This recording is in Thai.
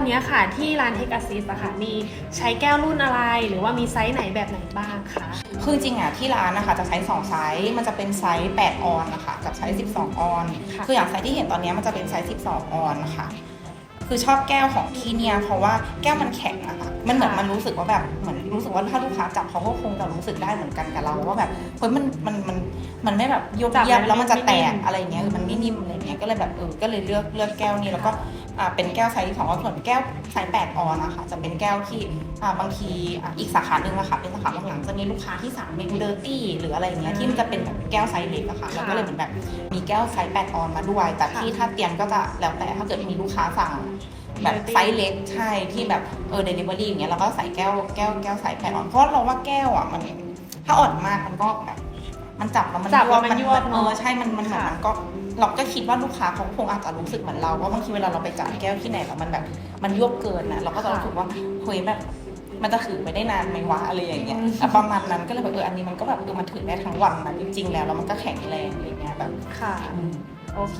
อนนี้ค่ะที่ร้านเทคอาซิสอะค่ะมีใช้แก้วรุ่นอะไร หรือว่ามีไซส์ไหนแบบไหนบ้างคะคือจริงอะที่ร้านนะคะจะใช้2ไซส์มันจะเป็นไซส์ 8 ออนนะคะกับไซส์ 12 ออนค่ะคืออย่างไซส์ที่เห็นตอนนี้มันจะเป็นไซส์ 12 ออนนะคะคือชอบแก้วของที่เนี่ยเพราะว่าแก้วมันแข็งอะค่ะมันเหมือนมันรู้สึกว่าแบบเหมือนรู้สึกว่าถ้าลูกค้าจับเขาก็คงจะรู้สึกได้เหมือนกันกับเราว่าแบบเฮ้ยมันมันมันมันไม่แบบยุบจับเยียบแล้วแล้วมันจะแตกไม่นิ่มอะไรเงี้ยคือมันไม่นิ่มอะไรเงี้ยก็เลยแบบเออก็เลยเลือกเลือกแก้วนี้แล้วก็อ่าเป็นแก้วไซส์ที่สองส่วนแก้วไซส์8ออนนะคะจะเป็นแก้วที่อ่าบางทีอ่าอีกสาขาหนึ่งอะค่ะเป็นสาขาหลังๆจะมีลูกค้าที่สั่งเมนูเดอร์ตี้หรืออะไรเงี้ยที่มันจะเป็นแบบแก้วไซส์เล็กอะค่ะเราก็เลยเหมือนแบบมีแก้วไซส์8ออนมาด้วย แต่ที่ถ้าเตรียมก็จะแล้วแต่ถ้าเกิดมีลูกค้าสั่ง แบบไซส์เล็กใช่ที่แบบเออเดลิเวอรี่อย่างเงี้ยเราก็ใส่แก้วแก้วแก้วใส่แผ่นอ่อนเพราะเราว่าแก้วอะมันถ้าอ่อนมากมันก็แบบมันจับแล้วมันจับแล้วมันยวบเอเนอะอใช่มันมันเหมือนค่ะมันก็เราก็คิดว่าลูกค้าเขาคงอาจจะรู้สึกเหมือนเราว่าบางทีเวลาเราไปจับแก้วที่ไหนแล้วมันแบบมันยวบเกินนะเราก็จะรู้สึกว่าเฮ้ยแบบมันจะถือไปได้นานไหมวะอะไรอย่างเงี้ยแต่ประมาณนั้นก็เลยแบบเอออันนี้มันก็แบบเออมันถือได้ทั้งวันนะจริงๆแล้วแล้วมันก็แข็งแรงอะไรเงี้ยแบบค่ะอืมโอเค